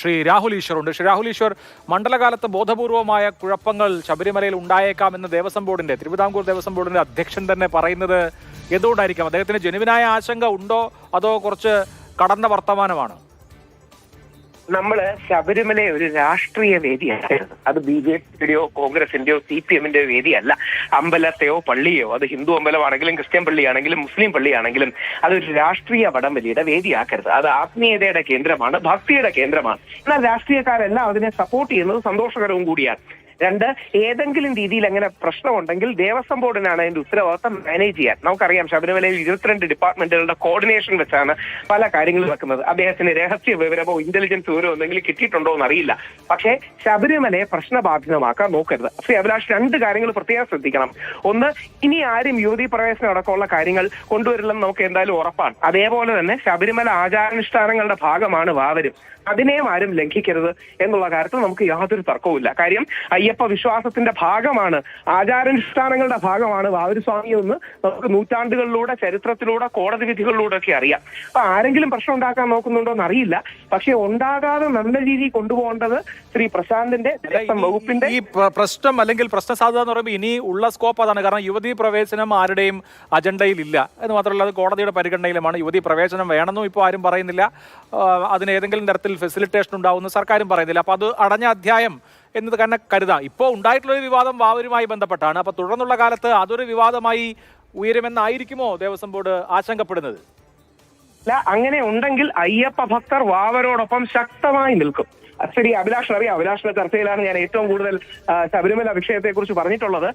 ശ്രീ രാഹുൽ ഈശ്വർ ഉണ്ട് ശ്രീ രാഹുൽ ഈശ്വർ മണ്ഡലകാലത്ത് ബോധപൂർവമായ കുഴപ്പങ്ങൾ ശബരിമലയിൽ ഉണ്ടായേക്കാമെന്ന് ദേവസ്വം ബോർഡിന്റെ തിരുവിതാംകൂർ ദേവസ്വം ബോർഡിന്റെ അധ്യക്ഷൻ തന്നെ പറയുന്നത് എന്തുകൊണ്ടായിരിക്കാം? അദ്ദേഹത്തിന് ജനുവിനായ ആശങ്ക ഉണ്ടോ? അതോ കുറച്ച് കടന്ന വർത്തമാനമാണ്? നമ്മൾ ശബരിമല ഒരു രാഷ്ട്രീയ വേദിയായിരുന്നു. അത് ബി ജെ പിയുടെയോ കോൺഗ്രസിന്റെയോ സി പി എമ്മിന്റെയോ വേദിയല്ല. അമ്പലത്തെയോ പള്ളിയോ അത് ഹിന്ദു അമ്പലമാണെങ്കിലും ക്രിസ്ത്യൻ പള്ളിയാണെങ്കിലും മുസ്ലിം പള്ളിയാണെങ്കിലും അതൊരു രാഷ്ട്രീയ വടംവലിയുടെ വേദിയാക്കരുത്. അത് ആത്മീയതയുടെ കേന്ദ്രമാണ് ഭക്തിയുടെ കേന്ദ്രമാണ്. എന്നാൽ രാഷ്ട്രീയക്കാരെല്ലാം അതിനെ സപ്പോർട്ട് ചെയ്യുന്നത് സന്തോഷകരവും കൂടിയാണ്. രണ്ട് ഏതെങ്കിലും രീതിയിൽ അങ്ങനെ പ്രശ്നമുണ്ടെങ്കിൽ ദേവസ്വം ബോർഡിനാണ് അതിന്റെ ഉത്തരവാദിത്തം മാനേജ് ചെയ്യാൻ. നമുക്കറിയാം ശബരിമലയിൽ ഇരുപത്തിരണ്ട് ഡിപ്പാർട്ട്മെന്റുകളുടെ കോർഡിനേഷൻ വെച്ചാണ് പല കാര്യങ്ങളും വെക്കുന്നത് അദ്ദേഹത്തിന് രഹസ്യ വിവരമോ ഇന്റലിജൻസ് വിവരമോ എന്തെങ്കിലും കിട്ടിയിട്ടുണ്ടോ എന്ന് അറിയില്ല പക്ഷേ ശബരിമലയെ പ്രശ്നബാധിതമാക്കാൻ നോക്കരുത്. ശ്രീ അഭിലാഷ് രണ്ട് കാര്യങ്ങൾ പ്രത്യേകം ശ്രദ്ധിക്കണം. ഒന്ന് ഇനി ആരും യുവതി പ്രവേശനം അടക്കമുള്ള കാര്യങ്ങൾ കൊണ്ടുവരില്ലെന്ന് നമുക്ക് എന്തായാലും ഉറപ്പാണ്. അതേപോലെ തന്നെ ശബരിമല ആചാരാനുഷ്ഠാനങ്ങളുടെ ഭാഗമാണ് വാവരും. അതിനെയും ആരും ലംഘിക്കരുത് എന്നുള്ള കാര്യത്തിൽ നമുക്ക് യാതൊരു തർക്കവുമില്ല. കാര്യം അയ്യപ്പ വിശ്വാസത്തിന്റെ ഭാഗമാണ് ആചാരാനുഷ്ഠാനങ്ങളുടെ ഭാഗമാണ് വാവരുസ്വാമി എന്ന് നമുക്ക് നൂറ്റാണ്ടുകളിലൂടെ ചരിത്രത്തിലൂടെ കോടതി വിധികളിലൂടെ ഒക്കെ അറിയാം. അപ്പൊ ആരെങ്കിലും പ്രശ്നം ഉണ്ടാക്കാൻ നോക്കുന്നുണ്ടോ എന്ന് അറിയില്ല പക്ഷെ ഉണ്ടാകാതെ നല്ല രീതിയിൽ കൊണ്ടുപോകേണ്ടത് ശ്രീ പ്രശാന്തിന്റെ വകുപ്പിന്റെ ഈ പ്രശ്നം അല്ലെങ്കിൽ പ്രശ്ന സാധ്യത എന്ന് പറയുമ്പോൾ ഇനി ഉള്ള സ്കോപ്പ് അതാണ്. കാരണം യുവതി പ്രവേശനം ആരുടെയും അജണ്ടയിൽ ഇല്ല. എന്ന് മാത്രമല്ല അത് കോടതിയുടെ പരിഗണനയിലുമാണ് യുവതി പ്രവേശനം വേണമെന്നും ഇപ്പോൾ ആരും പറയുന്നില്ല. അതിന് ഏതെങ്കിലും തരത്തിൽ ഫെസിലിറ്റേഷൻ ഉണ്ടാവുമെന്ന് സർക്കാരും പറയുന്നില്ല. അപ്പോൾ അത് അടഞ്ഞ അധ്യായം. എന്നത് തന്നെ കരുതാം. ഇപ്പോൾ ഉണ്ടായിട്ടുള്ള ഒരു വിവാദം വാവരുമായി ബന്ധപ്പെട്ടാണ്. അപ്പോൾ തുടർന്നുള്ള കാലത്ത് അതൊരു വിവാദമായി ഉയരുമെന്നായിരിക്കുമോ ദേവസ്വം ബോർഡ് ആശങ്കപ്പെടുന്നത്? അല്ല അങ്ങനെ ഉണ്ടെങ്കിൽ അയ്യപ്പ ഭക്തർ വാവരോടൊപ്പം ശക്തമായി നിൽക്കും. ശരി അഭിലാഷ് അറിയാം. അഭിലാഷിന്റെ ചർച്ചയിലാണ് ഞാൻ ഏറ്റവും കൂടുതൽ ശബരിമല വിഷയത്തെ കുറിച്ച് പറഞ്ഞിട്ടുള്ളത്.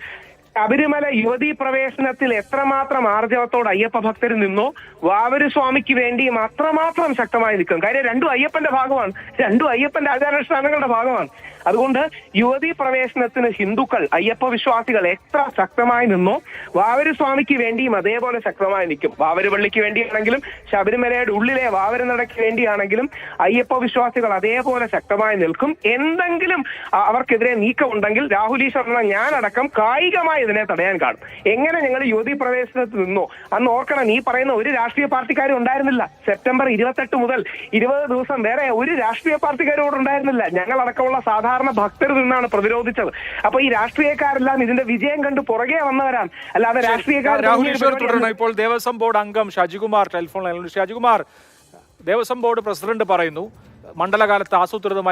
ശബരിമല യുവതീ പ്രവേശനത്തിൽ എത്രമാത്രം ആർജവത്തോട് അയ്യപ്പ ഭക്തർ നിന്നോ വാവര് സ്വാമിക്ക് വേണ്ടിയും അത്രമാത്രം ശക്തമായി നിൽക്കും. കാര്യം രണ്ടും അയ്യപ്പന്റെ ഭാഗമാണ്. രണ്ടും അയ്യപ്പന്റെ ആചാരാനുഷ്ഠാനങ്ങളുടെ ഭാഗമാണ്. അതുകൊണ്ട് യുവതി പ്രവേശനത്തിന് ഹിന്ദുക്കൾ അയ്യപ്പ വിശ്വാസികൾ എത്ര ശക്തമായി നിന്നോ വാവരുസ്വാമിക്ക് വേണ്ടിയും അതേപോലെ ശക്തമായി നിൽക്കും. വാവരുപള്ളിക്ക് വേണ്ടിയാണെങ്കിലും ശബരിമലയുടെ ഉള്ളിലെ വാവര നടയ്ക്ക് വേണ്ടിയാണെങ്കിലും അയ്യപ്പ വിശ്വാസികൾ അതേപോലെ ശക്തമായി നിൽക്കും. എന്തെങ്കിലും അവർക്കെതിരെ നീക്കമുണ്ടെങ്കിൽ രാഹുൽ ഈശ്വർ ഞാനടക്കം കായികമായി ഇതിനെ തടയാൻ കാണും. എങ്ങനെ ഞങ്ങൾ യുവതി പ്രവേശനത്തിൽ നിന്നോ? അന്ന് ഓർക്കണം നീ പറയുന്ന ഒരു രാഷ്ട്രീയ പാർട്ടിക്കാരും ഉണ്ടായിരുന്നില്ല. സെപ്റ്റംബർ ഇരുപത്തെട്ട് മുതൽ ഇരുപത് ദിവസം വേറെ ഒരു രാഷ്ട്രീയ പാർട്ടിക്കാരും ഉണ്ടായിരുന്നില്ല. ഞങ്ങളടക്കമുള്ള സാധാരണ ഭക്തർ നിന്നാണ് പ്രതിരോധിച്ചത്. അപ്പൊ ഈ രാഷ്ട്രീയക്കാരെല്ലാം ഇതിന്റെ വിജയം കണ്ട് പുറകെ വന്നവരാണ്. അല്ലാതെ രാഷ്ട്രീയക്കാർ. തുടരണം. ഇപ്പോൾ ദേവസ്വം ബോർഡ് അംഗം Shajikumar telephone Shajikumar Devaswom board president പറയുന്നു. മണ്ഡലകാലത്ത് ആസൂത്രിതമായി